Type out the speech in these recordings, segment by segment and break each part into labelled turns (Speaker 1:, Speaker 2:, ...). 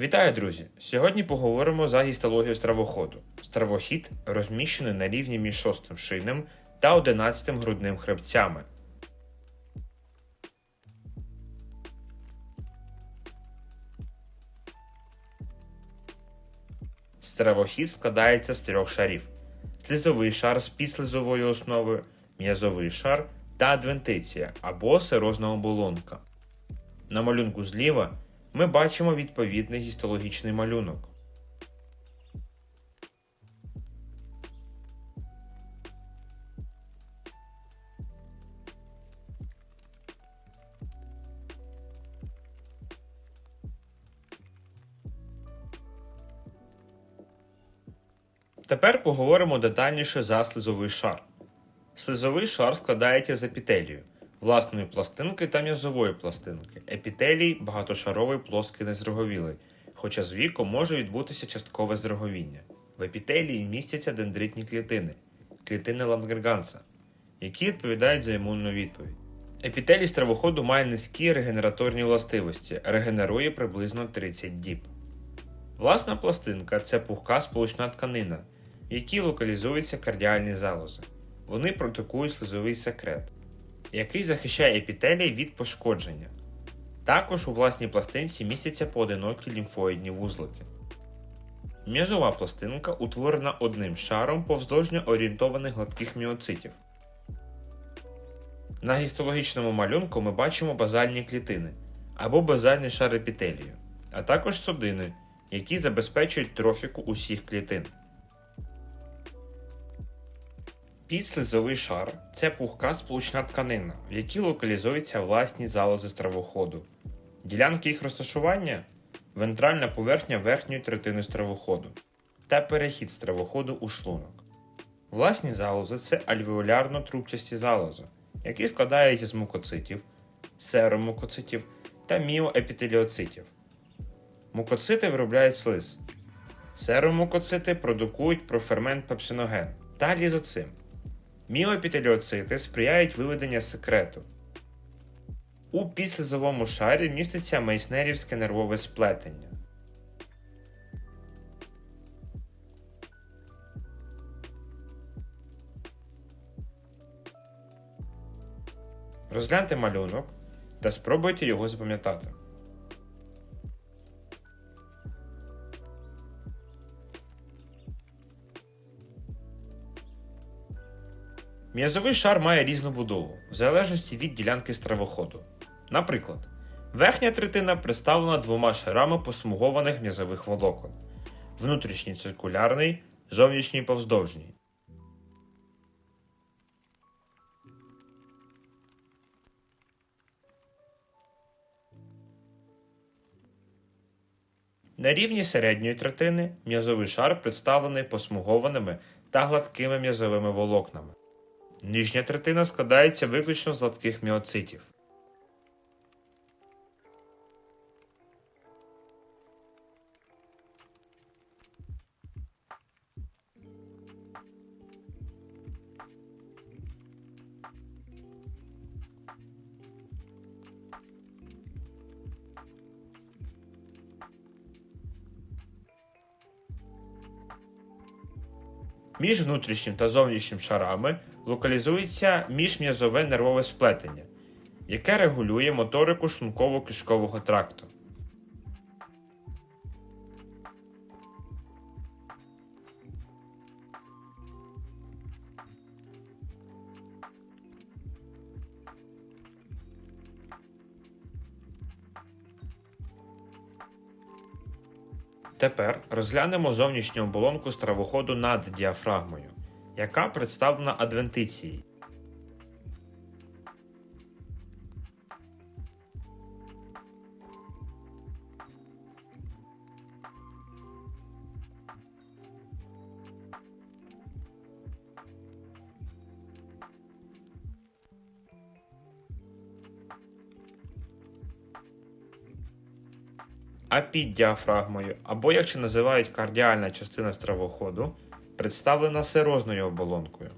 Speaker 1: Вітаю, друзі! Сьогодні поговоримо за гістологію стравоходу. Стравохід розміщений на рівні між шостим шийним та одинадцятим грудним хребцями. Стравохід складається з трьох шарів: слизовий шар з підслизовою основою, м'язовий шар та адвентиція або серозна оболонка. На малюнку зліва ми бачимо відповідний гістологічний малюнок. Тепер поговоримо детальніше за слизовий шар. Слизовий шар складається з епітелію, власної пластинки та м'язової пластинки. Епітелій багатошаровий плоский незроговілий, хоча з віком може відбутися часткове зроговіння. В епітелії містяться дендритні клітини, клітини Лангерганса, які відповідають за імунну відповідь. Епітелій стравоходу має низькі регенераторні властивості, регенерує приблизно 30 діб. Власна пластинка це пухка сполучна тканина, в якій локалізуються кардіальні залози. Вони продукують слизовий секрет, який захищає епітелій від пошкодження. Також у власній пластинці містяться поодинокі лімфоїдні вузлики. М'язова пластинка утворена одним шаром повздовжньо орієнтованих гладких міоцитів. На гістологічному малюнку ми бачимо базальні клітини або базальний шар епітелію, а також судини, які забезпечують трофіку усіх клітин. Підслизовий шар це пухка сполучна тканина, в якій локалізуються власні залози стравоходу. Ділянки їх розташування вентральна поверхня верхньої третини стравоходу та перехід стравоходу у шлунок. Власні залози це альвеолярно-трубчасті залози, які складаються з мукоцитів, серомукоцитів та міоепітеліоцитів. Мукоцити виробляють слиз. Серомукоцити продукують профермент пепсиноген та лізоцим. Міоепітеліоцити сприяють виведенню секрету. У підслизовому шарі міститься мейснерівське нервове сплетення. Розгляньте малюнок та спробуйте його запам'ятати. М'язовий шар має різну будову, в залежності від ділянки стравоходу. Наприклад, верхня третина представлена двома шарами посмугованих м'язових волокон: внутрішній циркулярний, зовнішній повздовжній. На рівні середньої третини м'язовий шар представлений посмугованими та гладкими м'язовими волокнами. Нижня третина складається виключно з гладких міоцитів. Між внутрішнім та зовнішнім шарами локалізується міжм'язове нервове сплетення, яке регулює моторику шлунково-кишкового тракту. Тепер розглянемо зовнішню оболонку стравоходу над діафрагмою, яка представлена адвентицією. А під діафрагмою, або як ще називають кардіальна частина стравоходу, представлена серозною оболонкою.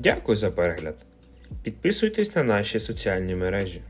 Speaker 2: Дякую за перегляд. Підписуйтесь на наші соціальні мережі.